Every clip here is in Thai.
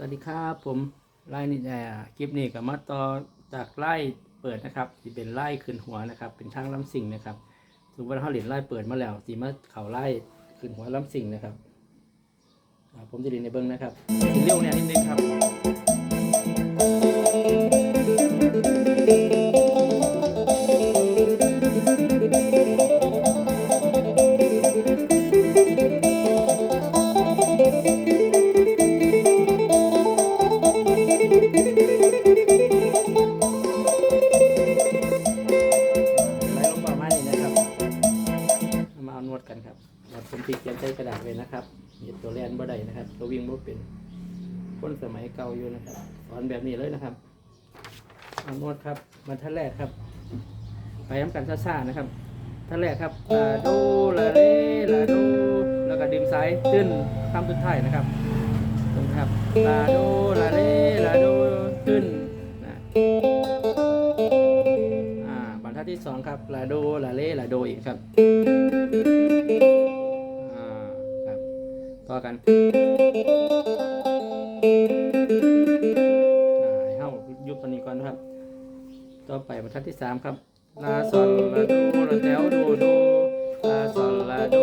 สวัสดีครับผมไล่นี่อ่าคลิปนี้กับมาต่อจากไล่เปิดนะครับที่เป็นไล่ขึ้นหัวนะครับ เป็นช่างล้ำสิ่งนะครับถือว่าเขาเหรียญไล่เปิดมาแล้วสีมาเขาไล่ขึ้นหัวล้ำสิ่งนะครับผมจะเรียนในเบิ้งนะครับเร็วเนี่ยนิดนึงครับ ดกันครับนวดผมติเขียนใช้กระดาษเลยนะครับมีตัวแลนบ่ได้นะครับ ตัววิ่งบ่เป็นคนสมัยเก่าอยู่นะครับสอนแบบนี้เลยนะครับเอานวดครับมาท่านแรกครับ ไปทำกันซ่าๆนะครับท่านแรกครับลาโดลาเรลาโดแล้วก็ดึงซ้ายตื้นคำสุดท้ายนะครับตรงครับลาโดลาเรลาโดตื้นนะอ่าบรรทัดที่สองครับลาโดลาเลลาโดอีกครับ กันอ่าให้เข้ายุบตัวนี้ก่อนนะครับ ต่อไปบรรทัดที่สามครับลาซอลลาโดลาแตวโดโดลาซอลลาโด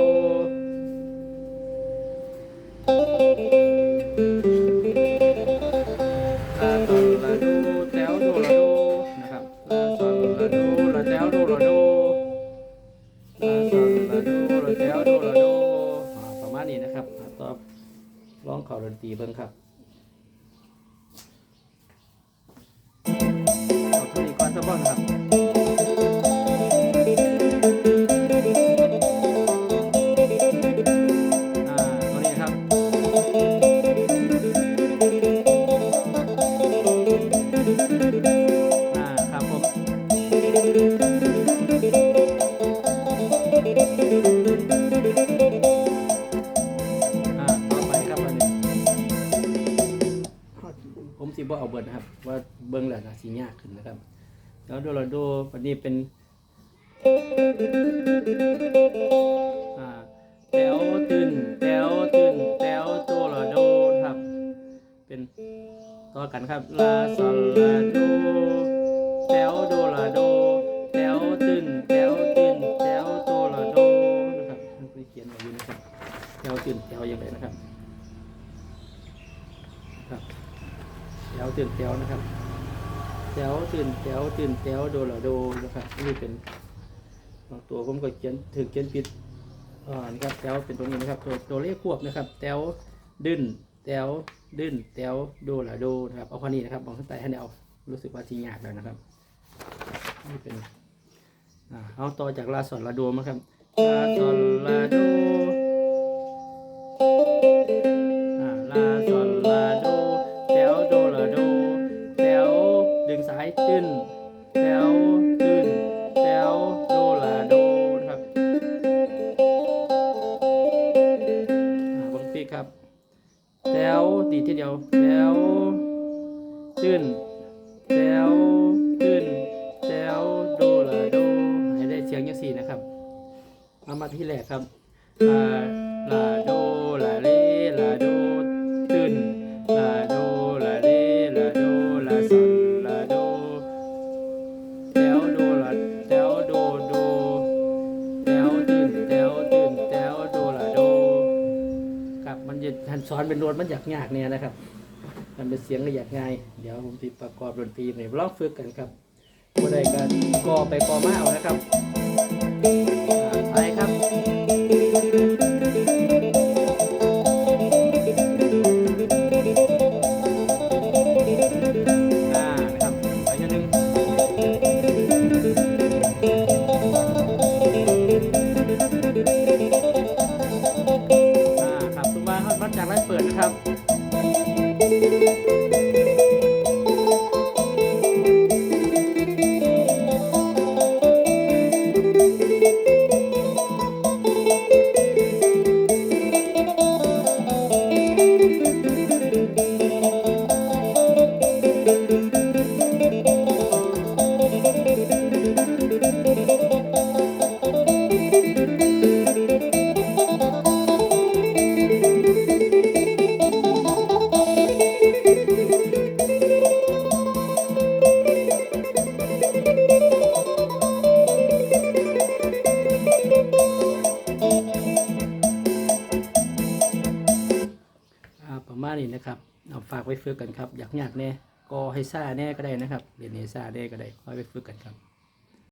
นี่นะครับต่อร้องเข่าดนตรีเบิ้งครับเอาเท่านี้ก่อนสักบ้างนครับ บ่เอาเบิดนะครับ ว่าเบิ้งแล้วนะสิยากขึ้นนะครับ แล้วดูเราดูวันนี้เป็นแต๋วตื่นแต๋วตื่นแต๋วตัวเราดูครับ เป็นต่อกันครับลาซอลลาโดแตวโดลาโดแตวตื่นแตวตื่นแตวโดลาโดนะครับมันไปเขียนไว้อยู่นะครับแตวตื่นแตวอย่างไรนะครับ ครับ แตวตื่นแตวนะครับแตวตื่นแตวตื่นแตวโดลาโดนะครับนี่เป็นบางตัวผมก็เขียนถึงเขียนผิดอ่านี่ครับแตวเป็นตรงนี้นะครับตัวตัวเลขควบนะครับแตวดึนแตวดึนแตวโดลาโดนะครับเอาข้อนี้นะครับมองข้างใต้ให้เอารู้สึกว่าทียากแล้วนะครับนี่เป็นอ่าเอาต่อจากลาสอนลาโดมาครับลาสอนลาโด แตวตื้นแตวตื้นแตวโดละโดให้ได้เสียงยังสี่นะครับ เอามาที่แรกครับอ่า จะทันซ้อนเป็นโน้ตมันอยากยากเนี่ยนะครับมันเป็นเสียงก็อยากง่าย เดี๋ยวผมติประกอบดนตรีเนี่ยลองฝึกกันครับผู้ใดกันกอไปกอมาเอานะครับ ณนี้นะครับเอาฝากไว้ฝึกกันครับ อยากยากแน่ก็ให้ซ่าแน่ก็ได้นะครับเรียนเนซ่าแน่ก็ได้ค่อยไปฝึกกันครับ